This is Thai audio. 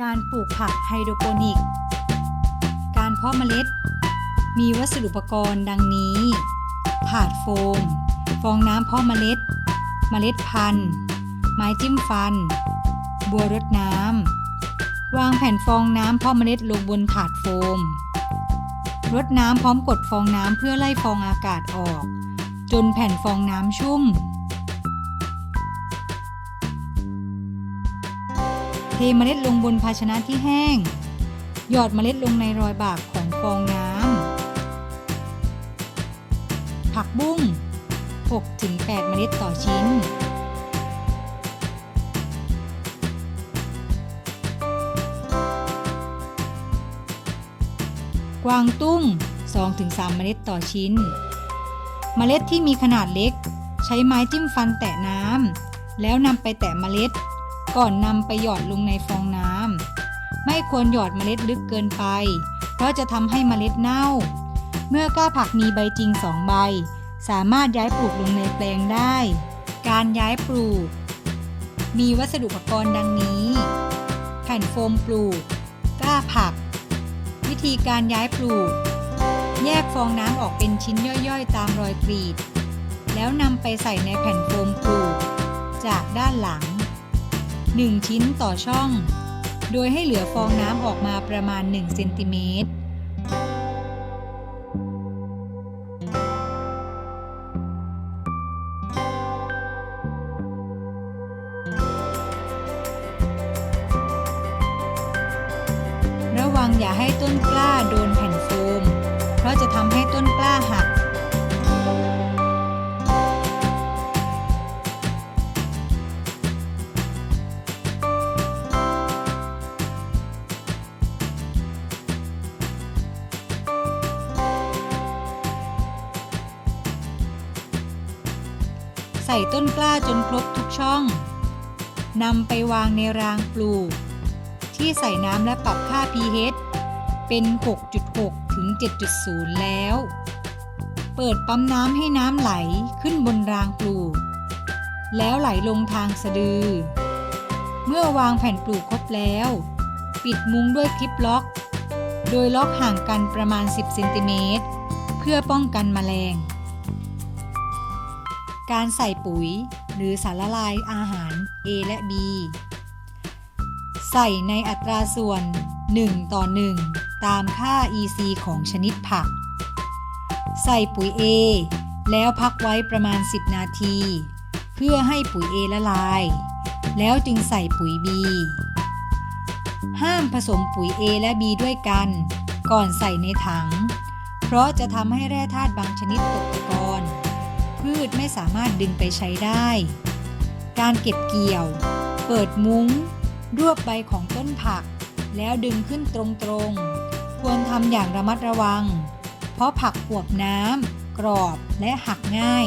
การปลูกผักไฮโดรโปนิก การเพาะเมล็ด มีวัสดุอุปกรณ์ดังนี้ ถาดโฟม ฟองน้ำเพาะเมล็ด เมล็ดพันธุ์ ไม้จิ้มฟัน บัวรดน้ำ วางแผ่นฟองน้ำเพาะเมล็ดลงบนถาดโฟม รดน้ำพร้อมกดฟองน้ำเพื่อไล่ฟองอากาศออก จนแผ่นฟองน้ำชุ่ม เทเมล็ดลงบนภาชนะที่แห้ง หยอดเมล็ดลงในรอยบากของฟองน้ำ ผักบุ้ง 6-8 เมล็ดต่อชิ้น กวางตุ้ง 2-3 เมล็ดต่อชิ้น เมล็ดที่มีขนาดเล็ก ใช้ไม้จิ้มฟันแตะน้ำแล้วนำไปแตะเมล็ด ก่อนนำไปหยอดลงในฟองน้ำไม่ควรหยอดเมล็ดลึกเกินไป เพราะจะทำให้เมล็ดเน่า เมื่อกล้าผักมีใบจริงสองใบ สามารถย้ายปลูกลงในแปลงได้ การย้ายปลูก มีวัสดุอุปกรณ์ดังนี้ แผ่นโฟมปลูกกล้าผัก วิธีการย้ายปลูก แยกฟองน้ำออกเป็นชิ้นย่อยๆ ตามรอยกรีด แล้วนำไปใส่ในแผ่นโฟมปลูก จากด้านหลัง 1 ชิ้นต่อช่อง โดยให้เหลือฟองน้ำออกมาประมาณ1เซนติเมตรระวังอย่าให้ต้นกล้าโดนแผ่นโฟม เพราะจะทำให้ต้นกล้าหัก ใส่ต้นกล้าจนครบทุกช่องนำไปวางในรางปลูก ที่ใส่น้ำและปรับค่า pH เป็น 6.6 ถึง 7.0 แล้ว เปิดปั๊มน้ำให้น้ำไหลขึ้นบนรางปลูก แล้วไหลลงทางสะดือ เมื่อวางแผ่นปลูกครบแล้ว ปิดมุ้งด้วยคลิปล็อก โดยล็อกห่างกันประมาณ 10 เซนติเมตร เพื่อป้องกันแมลง การใส่ปุ๋ย หรือสารละลายอาหาร A และ B ใส่ในอัตราส่วน 1 ต่อ 1 ตามค่า EC ของชนิดผัก ใส่ปุ๋ย A แล้วพักไว้ประมาณ 10 นาที เพื่อให้ปุ๋ย A ละลาย แล้วจึงใส่ปุ๋ย B ห้ามผสมปุ๋ย A และ B ด้วยกัน ก่อนใส่ในถัง เพราะจะทำให้แร่ธาตุบางชนิดตกตะกอน พืชไม่สามารถดึงไปใช้ได้ การเก็บเกี่ยว เปิดมุ้ง รวบใบของต้นผัก แล้วดึงขึ้นตรงๆ ควรทำอย่างระมัดระวัง เพราะผักขวบน้ำกรอบและหักง่าย